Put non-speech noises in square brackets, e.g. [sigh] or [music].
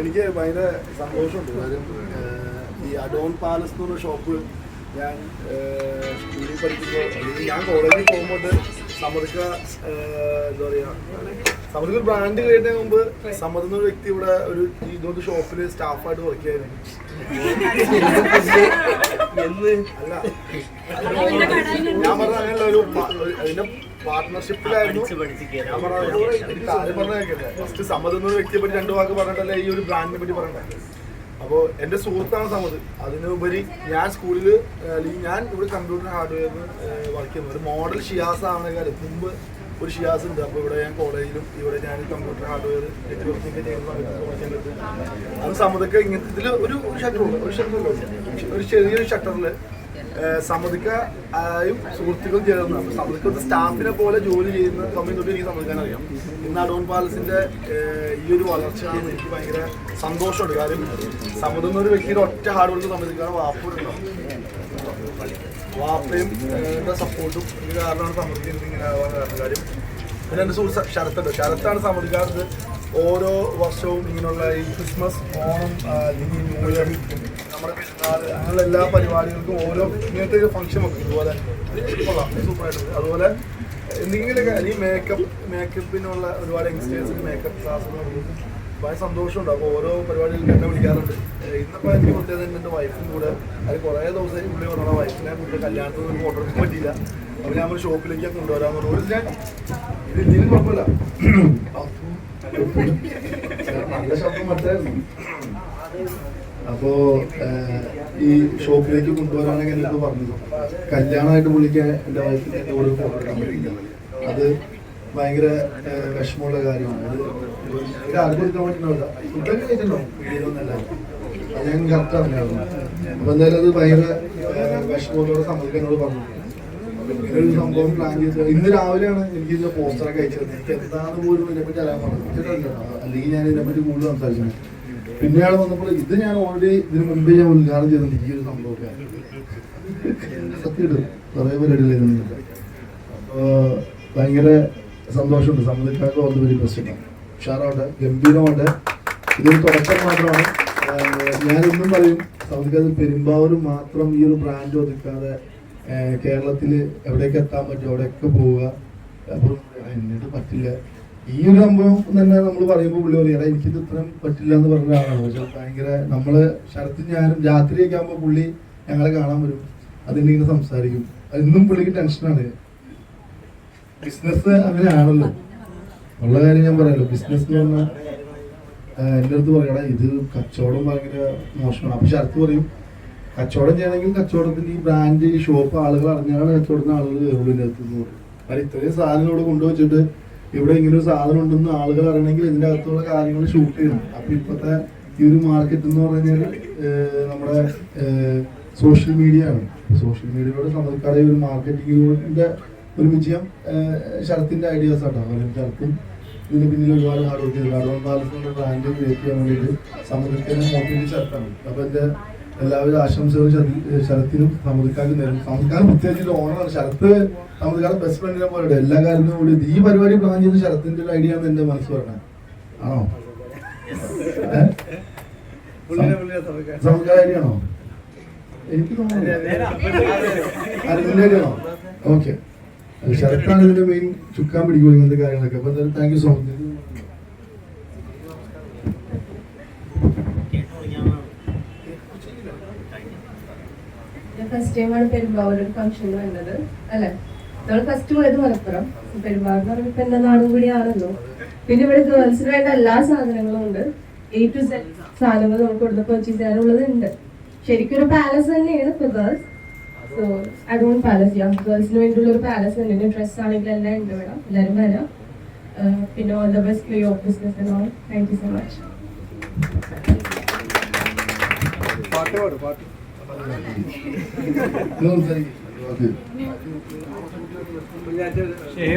എനിക്ക് ഭയങ്കര സന്തോഷമുണ്ട്. കാര്യം ഈ അഡോൺ പാലസ് എന്ന് പറഞ്ഞ ഷോപ്പ് ഞാൻ സ്കൂളിൽ പഠിക്കുമ്പോൾ അല്ലെങ്കിൽ ഞാൻ കോളേജിൽ പോകുമ്പോൾ സമൃദ്ധ എന്താ പറയുക സമൃദ്ധ ഒരു ബ്രാൻഡ് കഴിഞ്ഞതിന് മുമ്പ് സമൃദ്ധ എന്നൊരു വ്യക്തി ഇവിടെ ഒരു ഇതുകൊണ്ട് ഷോപ്പിൽ സ്റ്റാഫായിട്ട് വർക്ക് ചെയ്യായിരുന്നു അല്ല ഞാൻ പറഞ്ഞ അങ്ങനെയുള്ള ഒരു- അതിന്റെ പാർട്ട്ണർഷിപ്പിലായിരുന്നു. പറഞ്ഞത് ഫസ്റ്റ് സമ്മത് എന്ന വ്യക്തിയെ പറ്റി രണ്ടു വാക്ക് പറഞ്ഞിട്ടല്ലേ ഈ ഒരു ബ്രാൻഡിനെ പറ്റി പറയണ്ടേ അപ്പോൾ എന്റെ സുഹൃത്താണ് സമ്മത്. അതിനുപരി ഞാൻ സ്കൂളിൽ അല്ലെങ്കിൽ ഞാൻ ഇവിടെ കമ്പ്യൂട്ടർ ഹാർഡ്വെയർ വർക്ക് ചെയ്യുന്നു. ഒരു മോഡൽ ഷിയാസ് ആണ് കാര്യം. മുമ്പ് ഒരു ഷിയാസ് ഉണ്ട്. അപ്പോൾ ഇവിടെ ഞാൻ കോളേജിലും ഇവിടെ ഞാൻ കമ്പ്യൂട്ടർ ഹാർഡ്വെയർ നെറ്റ്വർക്കിംഗ് ചെയ്യുന്ന അത് സമ്മതൊക്കെ ഇങ്ങനത്തെ ഇതിൽ ഒരു ഒരു ഷട്ടറുള്ളൂ ഒരു ഷട്ടറുള്ളൂ ഒരു ചെറിയൊരു ഷട്ടറിൽ സമ്മതിക്ക ആയും സുഹൃത്തുക്കളും ചേർന്ന്. അപ്പൊ സ്റ്റാഫിനെ പോലെ ജോലി ചെയ്യുന്ന കമ്പനി തൊട്ട് എനിക്ക് സമ്മതിക്കാൻ അറിയാം. ഇന്ന് അഡോൺ പാലസിന്റെ ഈ ഒരു വളർച്ച എനിക്ക് ഭയങ്കര സന്തോഷമുണ്ട്. കാര്യം സമ്മതുന്ന ഒരു വ്യക്തിയുടെ ഒറ്റ ഹാർഡ് വർക്ക് സമ്മതിക്കാൻ വാപ്പുണ്ടാവും വാപ്പയും സപ്പോർട്ടും കാരണമാണ് സമ്മതിക്കുന്നത് ഇങ്ങനെ ആവാൻ കാര്യം പിന്നെ എന്റെ സുഹൃത്ത് ശരത്തുണ്ട്. ശരത്താണ് സമ്മതിക്കാറുണ്ട് ഓരോ വർഷവും ഇങ്ങനെയുള്ള ഈ ക്രിസ്മസ് ഓണം നമ്മുടെ പെരുന്നാൾ അങ്ങനെയുള്ള എല്ലാ പരിപാടികൾക്കും ഓരോ ഇങ്ങനത്തെ ഒരു ഫംഗ്ഷൻ വെക്കും ഇതുപോലെ കൊള്ളാം. സൂപ്പറായിട്ട് അതുപോലെ എന്തെങ്കിലുമൊക്കെ അല്ലെങ്കിൽ മേക്കപ്പ് മേക്കപ്പിനുള്ള ഒരുപാട് യങ്സ്റ്റേഴ്സിന് മേക്കപ്പ് ക്ലാസ് ഭയങ്കര സന്തോഷമുണ്ട് അപ്പോൾ ഓരോ പരിപാടികൾക്ക് എന്നെ വിളിക്കാറുണ്ട്. ഇന്നിപ്പോൾ എനിക്ക് പ്രത്യേകത എന്റെ വൈഫും കൂടെ അത് കുറേ ദിവസം പുള്ളി പറഞ്ഞ വൈഫിനെ കൂടെ കല്യാണത്തിൽ നിന്ന് ഫോട്ടോ എടുക്കാൻ പറ്റിയില്ല. അപ്പോൾ ഞാൻ ഒരു ഷോപ്പിലേക്ക് ഞാൻ കൊണ്ടുവരാൻ പറഞ്ഞു. ഒരു ഞാൻ ഇത് എന്തെങ്കിലും കുഴപ്പമില്ല. [coughs] നല്ല ശബ്ദം മറ്റായിരുന്നു അപ്പോ ഈ ഷോപ്പിലേക്ക് കൊണ്ടുവരാനൊക്കെ എന്നോട് പറഞ്ഞു കല്യാണമായിട്ട് പുള്ളിക്ക് എന്റെ വൈഫിൽ എന്റെ കൂടെ ഫോട്ടോ എടുക്കാൻ പറ്റില്ല അത് ഭയങ്കര വിഷമമുള്ള കാര്യമാണ്. അത് ആർക്കും പറ്റുന്നില്ല ഫുഡൊക്കെ കഴിച്ചിട്ടുണ്ടാവും വീഡിയോന്നല്ല അത് ഞാൻ കറക്റ്റ് അറിഞ്ഞായിരുന്നു അപ്പൊ എന്തായാലും അത് ഭയങ്കര വിഷമത്തോടെ സമ്മതിക്കാനോട് പറഞ്ഞു. ഒരു സംഭവം പ്ലാൻ ചെയ്ത് ഇന്ന് രാവിലെയാണ് എനിക്ക് ഇതിന്റെ പോസ്റ്ററൊക്കെ അയച്ചത് എനിക്ക് എന്താണെന്ന് പോലും ഇതിനെപ്പറ്റി അറിയാൻ പറഞ്ഞു അല്ലെങ്കിൽ ഞാൻ ഇതിനെപ്പറ്റി കൂടുതൽ സംസാരിച്ചു പിന്നെയാണ് വന്നപ്പോൾ ഇത് ഞാൻ ഓൾറെഡി ഇതിന് മുമ്പേ ഞാൻ ഉദ്ഘാടനം ചെയ്തിട്ടുണ്ട് ഈ ഒരു സംഭവമൊക്കെ സത്യം കുറേ പരിപാടികൾ അപ്പോൾ ഭയങ്കര സന്തോഷമുണ്ട്. സമ്മതിക്കാർക്ക് വന്ന വലിയ ആണ്. ഉഷാറാവട്ടെ ഗംഭീരമാവട്ടെ. ഇതൊരു തുടക്കം മാത്രമാണ്. ഞാനൊന്നും പറയും സമ്മതിക്കാതെ പെരുമ്പാവൂർ മാത്രം ഈ ഒരു ബ്രാൻഡ് ഒതുക്കാതെ കേരളത്തിൽ എവിടെയൊക്കെ എത്താൻ പറ്റും അവിടെയൊക്കെ പോവുക അപ്പം എന്നിട്ട് പറ്റില്ല. ഈ ഒരു സംഭവം തന്നെ നമ്മൾ പറയുമ്പോൾ പുള്ളി പറയും എനിക്ക് എനിക്കിത് ഇത്രയും പറ്റില്ല എന്ന് പറഞ്ഞ ആളാണ്. പക്ഷെ ഭയങ്കര നമ്മൾ ശരത്തും ഞാനും രാത്രിയൊക്കെ ആകുമ്പോൾ പുള്ളി ഞങ്ങളെ കാണാൻ വരും. അതിനിങ്ങനെ സംസാരിക്കും. ഇന്നും പുള്ളിക്ക് ടെൻഷനാണ് ബിസിനസ് അങ്ങനെ ആണല്ലോ ഉള്ള കാര്യം ഞാൻ പറയാലോ. ബിസിനസ് എന്ന് പറഞ്ഞാൽ എന്റെ അടുത്ത് പറയടാ ഇത് കച്ചവടം ഭയങ്കര മോശമാണ്. അപ്പൊ ശരത്ത് പറയും കച്ചവടം ചെയ്യണമെങ്കിൽ കച്ചവടത്തിന് ഈ ബ്രാൻഡ് ഈ ഷോപ്പ് ആളുകൾ അറിഞ്ഞാണ് കച്ചവടത്തിന് ആളുകൾ കയറുള്ളൂ എന്റെ അടുത്ത് പറയും. ഇത്രയും സാധനങ്ങളോട് കൊണ്ടുവച്ചിട്ട് ഇവിടെ ഇങ്ങനെ ഒരു സാധനം ഉണ്ടെന്ന് ആളുകൾ അറിയണമെങ്കിൽ ഇതിന്റെ അകത്തുള്ള കാര്യങ്ങൾ ഷൂട്ട് ചെയ്യണം. അപ്പൊ ഇപ്പോഴത്തെ ഈ ഒരു മാർക്കറ്റ് എന്ന് പറഞ്ഞു കഴിഞ്ഞാൽ നമ്മുടെ സോഷ്യൽ മീഡിയ ആണ്. സോഷ്യൽ മീഡിയയോട് സമ്മതിക്കാതെ ഒരു മാർക്കറ്റിങ്ങിലൂടെ ഒരു വിജയം ശരത്തിന്റെ ഐഡിയാസ് ആട്ടോ അതുപോലെ ശരത്തും ഇതിന് പിന്നിൽ ഒരുപാട് ഹാർഡ് വർക്ക് ചെയ്തു അഡോൺ പാലസിന്റെ ബ്രാൻഡ് ക്രിയേറ്റ് ചെയ്യാൻ വേണ്ടിയിട്ട് സമുദ്രത്തിനെ മോട്ടിവേറ്റ് ശരത്താണ്. അപ്പൊ എന്റെ എല്ലാവിധ ആശംസകളും ശരത്- ശരത്തിനും സമുദ്രക്കാർക്കും നേരും സമുദ്രക്കാരൻ പ്രത്യേകിച്ച് ഓണമാണ്. ശരത്ത് സമുദ്രക്കാരൻ ബെസ്റ്റ് ഫ്രണ്ടിനെ പോലെ എല്ലാ കാര്യത്തിനും കൂടി ഈ പരിപാടി പ്ലാൻ ചെയ്ത് ശരത്തിന്റെ ഒരു ഐഡിയ ആണ് എന്റെ മനസ്സ് പറഞ്ഞത് ആണോ? സമുദ്ര ഐഡിയ ആണോ? എനിക്ക് തോന്നുന്നു. ഓക്കെ. ശരത്താണ് ഇതിന്റെ മെയിൻ ചുക്കാൻ പിടിക്കുക ഇങ്ങനത്തെ കാര്യങ്ങളൊക്കെ. അപ്പൊ എന്തായാലും thank you so much first ടൈമാണ് പെരുമ്പാവൂർ ഒരു ഫംഗ്ഷൻ വന്നത് അല്ലെ? നമ്മൾ ഫസ്റ്റ് പോയത് മലപ്പുറം. പെരുമ്പാവൂർ എന്ന് പറയുമ്പോൾ എന്റെ നാടും കൂടിയാണല്ലോ പിന്നെ ഇവിടെ ഗേൾസിന് വേണ്ട എല്ലാ സാധനങ്ങളും ഉണ്ട്. എ ടു സെഡ് സാധനങ്ങൾ നമുക്ക് ഇവിടുന്ന് പർച്ചേസ് ചെയ്യാനുള്ളത് ഉണ്ട്. ശരിക്കും ഒരു പാലസ് തന്നെയാണ് ഇപ്പൊ girls so adorn palace yeah ഗേൾസിന് വേണ്ടിയുള്ള ഒരു പാലസ് തന്നെയാണ് ഡ്രസ് ആണെങ്കിലും എല്ലാം ഉണ്ട് ഇവിടെ. എല്ലാവരും വരാം. പിന്നെ all the best your business and all thank you so much പാട്ട് പാട് പാട്ട്. Okay.